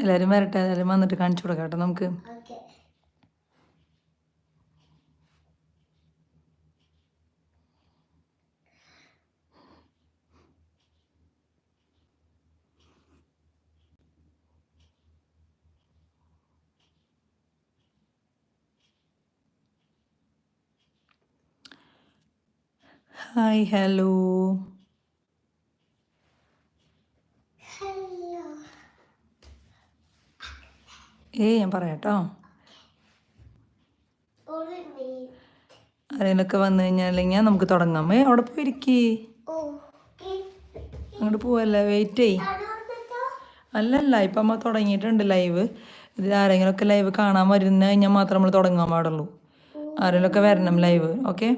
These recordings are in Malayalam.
എല്ലാവരും വരട്ടെ എല്ലാവരും വന്നിട്ട് കാണിച്ചു കൊടുക്കാം കേട്ടോ നമുക്ക്. ഹായ് ഹലോ ഏയ് ഞാൻ പറയാം കേട്ടോ ഒരു മീ ആരെങ്കിലുമൊക്കെ വന്നു കഴിഞ്ഞാൽ നമുക്ക് തുടങ്ങാം. ഏ അവിടെ പോയിരിക്കേ. അങ്ങോട്ട് പോവല്ലേ വെയിറ്റ് ചെയ് അല്ലല്ല ഇപ്പം അമ്മ തുടങ്ങിയിട്ടുണ്ട് ലൈവ് ഇതിൽ ആരെങ്കിലുമൊക്കെ ലൈവ് കാണാൻ വരുന്ന കഴിഞ്ഞാൽ മാത്രം നമ്മൾ തുടങ്ങാൻ പാടുള്ളൂ. ആരെങ്കിലുമൊക്കെ വരണം ലൈവ് ഓക്കെ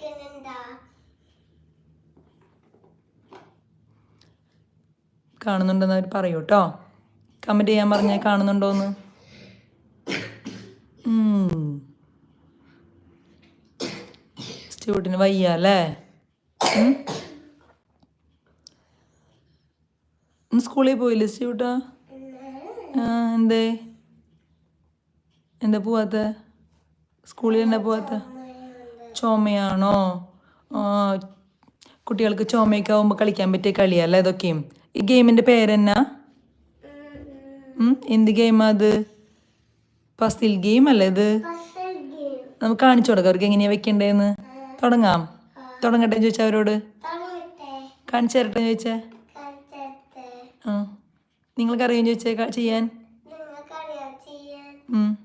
കേൾക്കുന്നുണ്ടാ? കാണുന്നുണ്ടെന്ന് അവർ പറയൂ കേട്ടോ കമന്റ് ചെയ്യാൻ പറഞ്ഞേ കാണുന്നുണ്ടോന്ന്? സ്റ്റുഡിന് വയ്യ അല്ലേ? സ്കൂളിൽ പോയില്ലേ സ്റ്റ്യൂട്ടാ എന്തേ? എന്താ പോവാത്ത? സ്കൂളിൽ എന്താ പോവാത്ത? ചുമയാണോ? കുട്ടികൾക്ക് ചുമയൊക്കെ ആവുമ്പോൾ കളിക്കാൻ പറ്റിയ കളിയല്ലേ ഇതൊക്കെയും ഈ ഗെയിമിന്റെ പേരെന്നാ? എന്ത് ഗെയിമാ അത്? പസിൽ ഗെയിം അല്ലേ ഇത്? നമുക്ക് കാണിച്ചു കൊടുക്കാം അവർക്ക് എങ്ങനെയാ വെക്കണ്ടേന്ന്. തുടങ്ങാം. തുടങ്ങട്ടെ ചോദിച്ചാൽ അവരോട്. കാണിച്ചു തരട്ടെ ചോദിച്ചേ? ആ. നിങ്ങൾക്കറിയാം ചോദിച്ചേ ചെയ്യാൻ? ഉം ചെയ്യാൻ?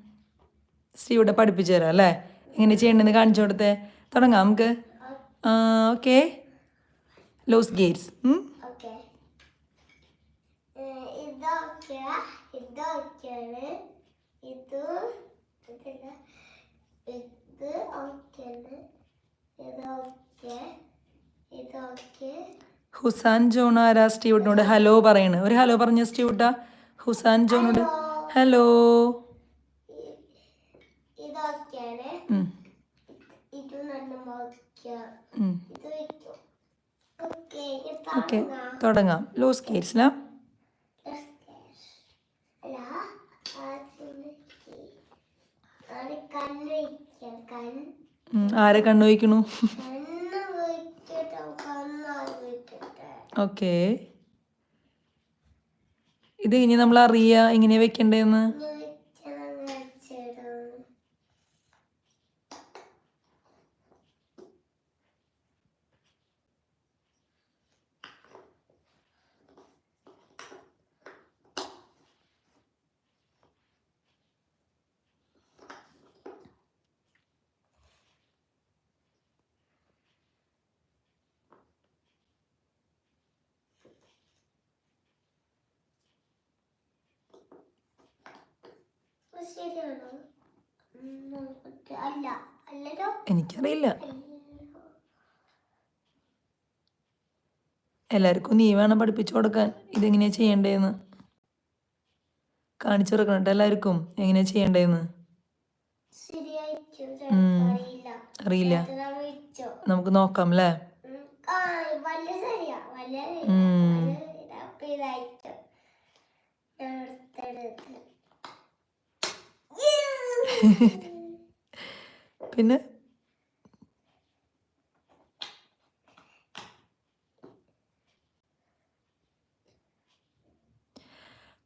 ശ്രീയുടെ പഠിപ്പിച്ചു തരാം അല്ലേ? എങ്ങനെ ചെയ്യണ്ടെന്ന് കാണിച്ചു കൊടുത്തേ. തുടങ്ങാം നമുക്ക്. ഓക്കെ. ലോസ് ഗേറ്റ്സ് ഓക്കെ. ഇതൊക്കെ ഇതൊക്കെയാണ്. ഇത് ഇതില്ല ഇത് ഓക്കെയാണ് ഇതൊക്കെ ഇതൊക്കെ. ഹുസാൻ ജോൺ ആരാ സ്റ്റീവിനോട് ഹലോ പറയണ്? ഒരു ഹലോ പറഞ്ഞ സ്റ്റീവുട്ടാ. ഹുസാൻ ജോണോട് ഹലോ ഇതൊക്കെയാണ് ഉം, ഇത് നല്ല ഓക്കെ ഉം. ഇത് വെക്കും ഓക്കെ തുടങ്ങാം. ലോസ് കേസ് അല്ല അത് കണ്ണ് വയ്ക്കാം കണ്ണ് ആരെ കണ്ണു വയ്ക്കണു? ഓക്കെ. ഇത് ഇനി നമ്മൾ അറിയാ എങ്ങനെയാ വെക്കണ്ടേന്ന് ഇനി വെക്കണം വെച്ചിടും ഇത് ശരിയാണോ ഉം, നോക്കട്ടെ. അല്ല അല്ലല്ലോ എനിക്കറിയില്ല. എല്ലാവർക്കും നീ വേണം പഠിപ്പിച്ചു കൊടുക്കാൻ. ഇതെങ്ങനെയാ ചെയ്യണ്ടേന്ന്? കാണിച്ചു കൊടുക്കണം എല്ലാവർക്കും എങ്ങനെയാ ചെയ്യണ്ടേന്ന്. അറിയില്ല. നമുക്ക് നോക്കാം അല്ലേ ഉം. ആ വലിയ ശരിയാ വലിയ ഉം. അപ്പൊ ഇതായിട്ടോ ഞാൻ എടുത്തെടുത്ത് പിന്നെ?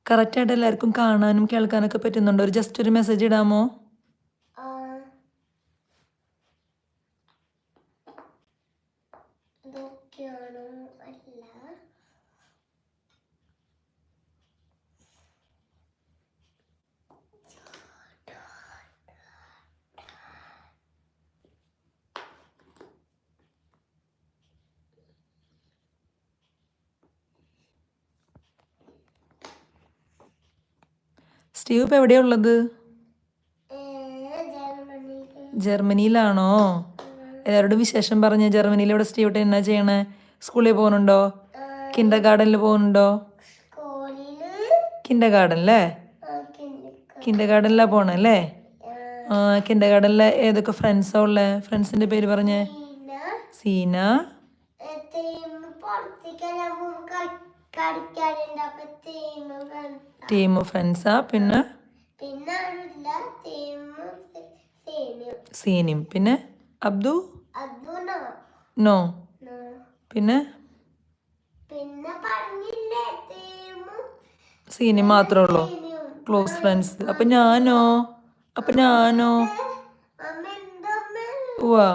കറക്റ്റായിട്ട് എല്ലാവർക്കും കാണാനും കേൾക്കാനൊക്കെ പറ്റുന്നുണ്ടോ. ഒരു ജസ്റ്റ് ഒരു മെസ്സേജ് ഇടാമോ. ഇതൊക്കെയാണോ? അല്ല. സ്റ്റീവ് ഇപ്പം എവിടെയുള്ളത് ജർമ്മനിയിലാണോ? എല്ലാവരോടും വിശേഷം പറഞ്ഞ ജർമ്മനിയിൽ ഇവിടെ സ്റ്റീവ് ഇട്ട് എന്നാ ചെയ്യണേ? സ്കൂളിൽ പോകുന്നുണ്ടോ കിൻഡർ ഗാർഡനിൽ പോകുന്നുണ്ടോ കിൻഡർ ഗാർഡൻ അല്ലേ. കിൻഡർ ഗാർഡനിലാ പോണല്ലേ കിൻഡർ ഗാർഡനിലെ ഏതൊക്കെ ഫ്രണ്ട്സാ ഉള്ളേ? ഫ്രണ്ട്സിന്റെ പേര് പറഞ്ഞേ. സീന. ടീം ഫ്രണ്ട്സാ പിന്നെ? സീനിയും. പിന്നെ? അബ്ദു? നോ. പിന്നെ? സീനയും മാത്രമേ ഉള്ളൂ. ക്ലോസ് ഫ്രണ്ട്സ് അപ്പൊ ഞാനോ? അപ്പൊ ഞാനോ? ഉവാ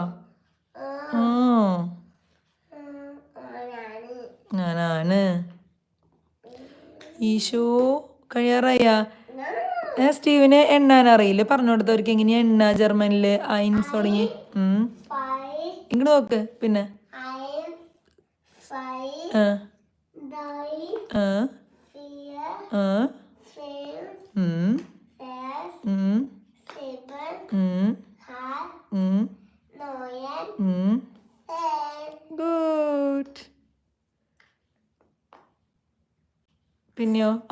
ഞാനാണ്. ഈശോ കഴിയാറായ? സ്റ്റീവിന് എണ്ണാൻ അറിയില്ല? പറഞ്ഞു കൊടുത്തവർക്ക് എങ്ങനെയാ എണ്ണ ജർമ്മനിൽ? ഐൻസ് തുടങ്ങി. ഇങ്ങോട്ട് നോക്ക് പിന്നെ. ആ. ആ. ആ.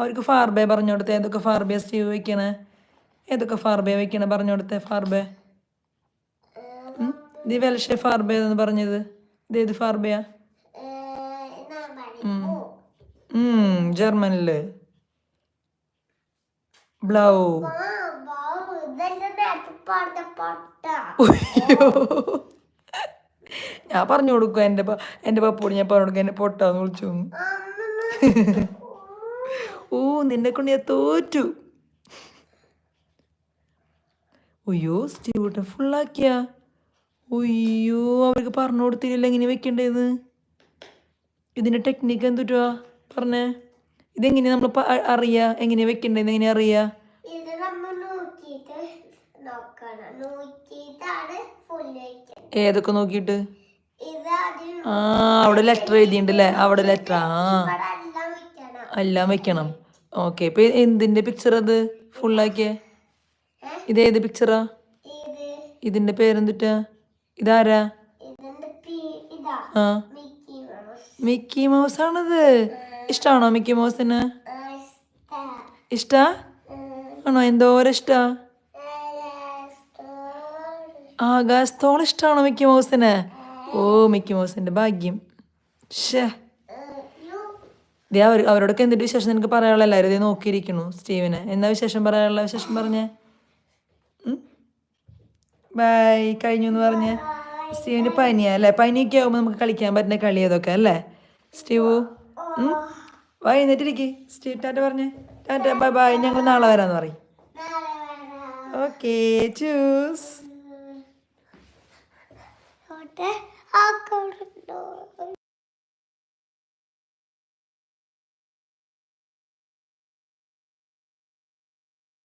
അവർക്ക് ഫാർബേ പറഞ്ഞു കൊടുത്തേ ഏതൊക്കെ ഫാർബേ സ്റ്റീവ് വെക്കണ? ഏതൊക്കെ ഫാർബേ വെക്കണ പറഞ്ഞു കൊടുത്തേ ഫാർബേ? ഇത് വെൽഷെ ഫാർബേ എന്ന് പറഞ്ഞത്. ഫാർബയാ ഞാൻ പഠിപ്പു ഉം. ജർമ്മനിൽ. ബ്ലൗ. ഞാൻ പറഞ്ഞു കൊടുക്കും. എന്റെ എന്റെ പപ്പോട് ഞാൻ പറഞ്ഞു കൊടുക്കും. എന്നെ പൊട്ടാന്ന് വിളിച്ചു. ഓ നിന്നെ കൊണ്ട് ഞാൻ തോറ്റു. അയ്യോ സ്റ്റീവട്ടൻ ഫുള്ളാക്കിയ. അയ്യോ അവർക്ക് പറഞ്ഞു കൊടുത്തില്ല എങ്ങനെ വെക്കണ്ടേന്ന് ഇതിന്റെ ടെക്നിക്ക് എന്തുട്ടാ? പറഞ്ഞേ. ഇതെങ്ങനെ നമ്മൾ അറിയാ? എങ്ങനെ വെക്കണ്ടേന്ന് എങ്ങനെ അറിയാ? ഏതൊക്കെ നോക്കിയിട്ട്? ആ അവിടെ ലെറ്റർ എഴുതിണ്ടല്ലേ അവിടെ ലെറ്റർ ആ. എല്ലാം വെക്കണം. ഓക്കെ ഇപ്പൊ എന്തിന്റെ പിക്ചർ അത്? ഫുള്ളാക്കിയേ ഇത് ഏത് പിക്ചറാ ഇത് ഇതിന്റെ പേരെന്തുട്ടാ? ഇതാരാ? ആ. മിക്കി മൗസ് ആണത്. ഇഷ്ടാണോ മിക്കി മൗസിന് ഇഷ്ട? ആണോ? എന്തോരം ഇഷ്ടാ? ആകാശത്തോളം ഇഷ്ടമാണോ മിക്കി മൗസിന് ഓ മിക്കി മൗസിന്റെ ഭാഗ്യം. ഷേ ഇതേ അവർ അവരോടൊക്കെ എന്തിട്ട് വിശേഷം നിനക്ക് പറയാനുള്ള എല്ലാവരും ഇതേ നോക്കിയിരിക്കുന്നു സ്റ്റീവിനെ. എന്നാ വിശേഷം? പറയാനുള്ള വിശേഷം പറഞ്ഞേ? ബൈ കഴിഞ്ഞു എന്ന് പറഞ്ഞേ? സ്റ്റീവിന് പനിയാ അല്ലേ? പനിയൊക്കെ ആകുമ്പോൾ നമുക്ക് കളിക്കാൻ പറ്റുന്ന കളി ഏതൊക്കെ അല്ലേ? സ്റ്റീവു? ബൈ എന്നിട്ടിരിക്കി സ്റ്റീവ് ടാറ്റ പറഞ്ഞേ. Tata bye bye. ഞങ്ങൾ നാളെ വരാന്ന് പറയും. ഓക്കേ ചൂസ്. Okay.